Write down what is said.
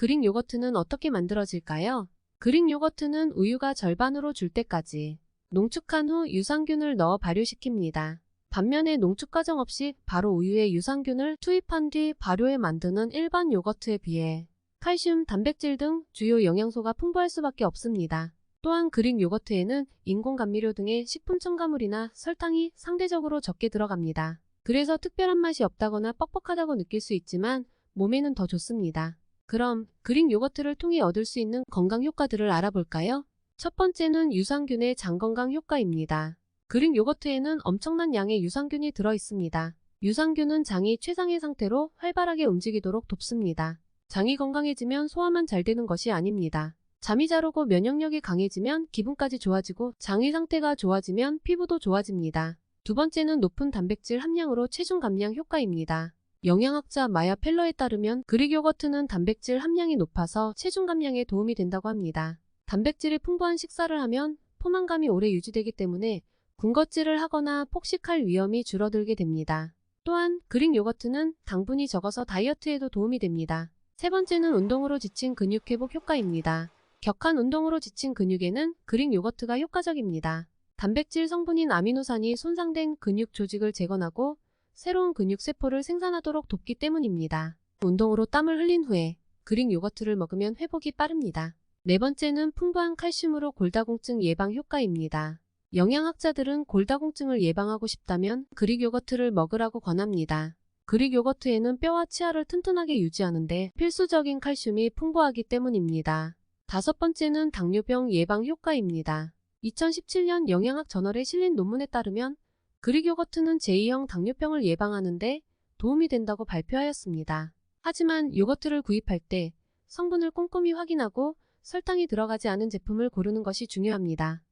그릭 요거트는 어떻게 만들어질까요? 그릭 요거트는 우유가 절반으로 줄 때까지 농축한 후 유산균을 넣어 발효시킵니다. 반면에 농축 과정 없이 바로 우유에 유산균을 투입한 뒤 발효해 만드는 일반 요거트에 비해 칼슘, 단백질 등 주요 영양소가 풍부할 수밖에 없습니다. 또한 그릭 요거트에는 인공 감미료 등의 식품 첨가물이나 설탕이 상대적으로 적게 들어갑니다. 그래서 특별한 맛이 없다거나 뻑뻑하다고 느낄 수 있지만 몸에는 더 좋습니다. 그럼 그릭 요거트를 통해 얻을 수 있는 건강 효과들을 알아볼까요? 첫 번째는 유산균의 장 건강 효과입니다. 그릭 요거트에는 엄청난 양의 유산균이 들어 있습니다. 유산균은 장이 최상의 상태로 활발하게 움직이도록 돕습니다. 장이 건강해지면 소화만 잘 되는 것이 아닙니다. 잠이 잘 오고 면역력이 강해지면 기분까지 좋아지고 장의 상태가 좋아지면 피부도 좋아집니다. 두 번째는 높은 단백질 함량으로 체중 감량 효과입니다. 영양학자 마야 펠러에 따르면 그릭 요거트는 단백질 함량이 높아서 체중 감량에 도움이 된다고 합니다. 단백질이 풍부한 식사를 하면 포만감이 오래 유지되기 때문에 군것질을 하거나 폭식할 위험이 줄어들게 됩니다. 또한 그릭 요거트는 당분이 적어서 다이어트에도 도움이 됩니다. 세 번째는 운동으로 지친 근육 회복 효과입니다. 격한 운동으로 지친 근육에는 그릭 요거트가 효과적입니다. 단백질 성분인 아미노산이 손상된 근육 조직을 재건하고 새로운 근육 세포를 생산하도록 돕기 때문입니다. 운동으로 땀을 흘린 후에 그릭 요거트를 먹으면 회복이 빠릅니다. 네 번째는 풍부한 칼슘으로 골다공증 예방 효과입니다. 영양학자들은 골다공증을 예방하고 싶다면 그릭 요거트를 먹으라고 권합니다. 그릭 요거트에는 뼈와 치아를 튼튼하게 유지하는데 필수적인 칼슘이 풍부하기 때문입니다. 다섯 번째는 당뇨병 예방 효과입니다. 2017년 영양학 저널에 실린 논문에 따르면 그릭 요거트는 제2형 당뇨병을 예방하는데 도움이 된다고 발표하였습니다. 하지만 요거트를 구입할 때 성분을 꼼꼼히 확인하고 설탕이 들어가지 않은 제품을 고르는 것이 중요합니다.